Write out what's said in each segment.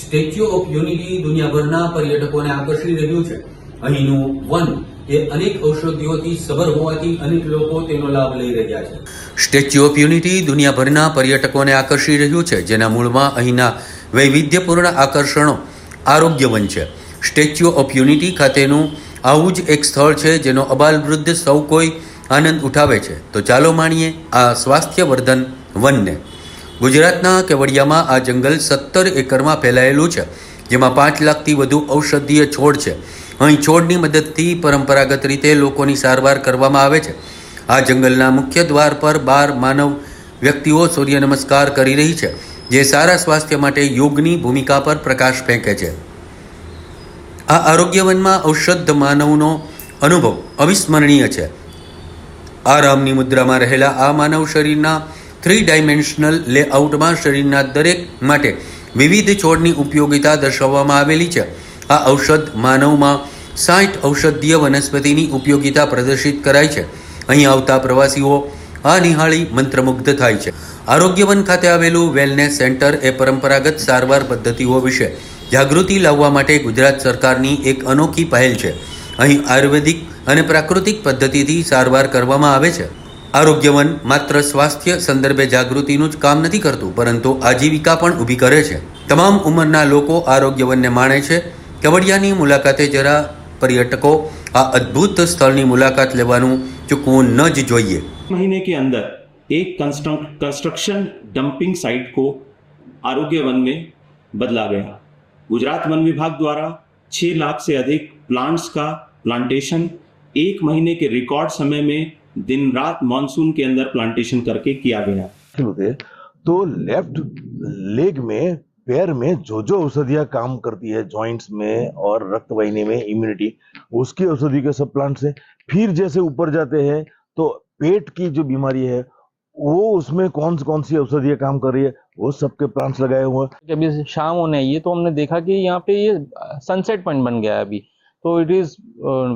Statue of unity દુનિયાભરના પર્યટકોને આકર્ષી રહ્યું છે. અહીંનું વન એ અનેક ઔષધિઓથી સભર હોવાથી અનેક લોકો તેનો લાભ લઈ રહ્યા છે. સ્ટેચ્યુ ઓફ યુનિટી દુનિયાભરના પર્યટકોને આકર્ષી રહ્યું છે, જેના મૂળમાં અહીંના વૈવિધ્યપૂર્ણ આકર્ષણો આરોગ્યવન છે. સ્ટેચ્યુ ઓફ યુનિટી ખાતેનું આવું જ એક સ્થળ છે, જેનો અબાલ વૃદ્ધ સૌ કોઈ આનંદ ઉઠાવે છે. તો ચાલો માણીએ આ સ્વાસ્થ્યવર્ધન વનને. ગુજરાતના કેવડિયામાં આ જંગલ સત્તર એકરમાં ફેલાયેલું છે, જેમાં પાંચ લાખથી વધુ ઔષધીય છોડ છે. અહીં છોડની મદદથી પરંપરાગત રીતે લોકોની સારવાર કરવામાં આવે છે. આ જંગલના મુખ્ય દ્વાર પર બાર માનવ વ્યક્તિઓ સૂર્ય નમસ્કાર કરી રહી છે, જે સારા સ્વાસ્થ્ય માટે યોગની ભૂમિકા પર પ્રકાશ ફેંકે છે. આ આરોગ્યવનમાં ઔષધ માનવનો અનુભવ અવિસ્મરણીય છે. આરામની મુદ્રામાં રહેલા આ માનવ શરીરના થ્રી ડાયમેન્શનલ લેઆઉટમાં શરીરના દરેક માટે વિવિધ છોડની ઉપયોગિતા દર્શાવવામાં આવેલી છે. આ ઔષધ માનવમાં સાઠ ઔષધીય વનસ્પતિની ઉપયોગિતા પ્રદર્શિત કરાય છે. અહીં આવતા પ્રવાસીઓ આ નિહાળી મંત્રમુગ્ધ થાય છે. આરોગ્યવન ખાતે આવેલું વેલનેસ સેન્ટર એ પરંપરાગત સારવાર પદ્ધતિઓ વિશે જાગૃતિ લાવવા માટે ગુજરાત સરકારની એક અનોખી પહેલ છે. અહીં આયુર્વેદિક અને પ્રાકૃતિક પદ્ધતિથી સારવાર કરવામાં આવે છે. આરોગ્યવન માત્ર સ્વાસ્થ્ય સંદર્ભે જાગૃતિનું જ કામ નથી કરતું પરંતુ આજીવિકા પણ ઊભી કરે છે તમામ ઉંમરના લોકો આરોગ્યવનને માણે છે કેવડિયાની મુલાકાતે જરા પર્યટકો આ અદ્ભુત સ્થળની મુલાકાત લેવાનું ચૂકવું ન જ જોઈએ महीने के अंदर एक कंस्ट्रक्शन डंपिंग साइट को आरोग्य वन में बदला गया गुजरात वन विभाग द्वारा छः लाख से अधिक प्लांट्स का प्लांटेशन एक महीने के रिकॉर्ड समय में दिन रात मानसून के अंदर प्लांटेशन करके किया गया। तो लेफ़्ट लेग में पैर में जो जो औषधियाँ काम करती है जॉइंट्स में और रक्त वाहिनी में इम्यूनिटी उसकी औषधि के सब प्लांट्स है। फिर जैसे ऊपर जाते हैं तो पेट की जो बीमारी है वो उसमें कौन कौन सी औषधियाँ काम कर रही है वो सबके प्लांट्स लगाए हुए हैं। जब ये शाम होने आई है तो हमने देखा कि यहाँ पे ये सनसेट पॉइंट बन गया है अभी। तो इट इज़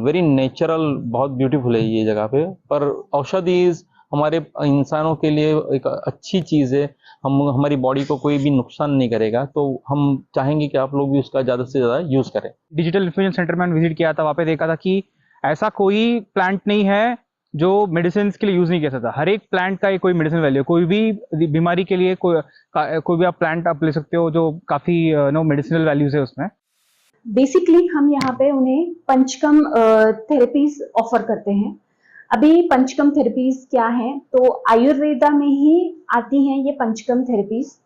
वेरी नेचुरल बहुत ब्यूटीफुल है ये जगह पे। पर औषधि हमारे इंसानों के लिए एक अच्छी चीज़ है। हम, हमारी बॉडी को कोई भी नुकसान नहीं करेगा। तो हम चाहेंगे कि आप लोग भी उसका ज़्यादा से ज़्यादा यूज़ करें। डिजिटल इन्फ्यूजन सेंटर में विज़िट किया था, वहाँ पे देखा था कि ऐसा कोई प्लांट नहीं है जो मेडिसिन के लिए यूज़ नहीं किया जाता हर एक प्लांट का एक कोई मेडिसिन वैल्यू कोई भी बीमारी के लिए कोई कोई भी आप प्लांट आप ले सकते हो जो काफ़ी नो मेडिसिनल वैल्यूज़ है उसमें। बेसिकली हम यहाँ पे उन्हें पंचकम थेरेपीज ऑफ़र करते हैं। अभी पंचकम थेरेपीज क्या है? तो आयुर्वेदा में ही आती हैं ये पंचकम थेरेपीज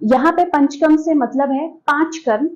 यहाँ पे पंचकम से मतलब है पाँच कर्म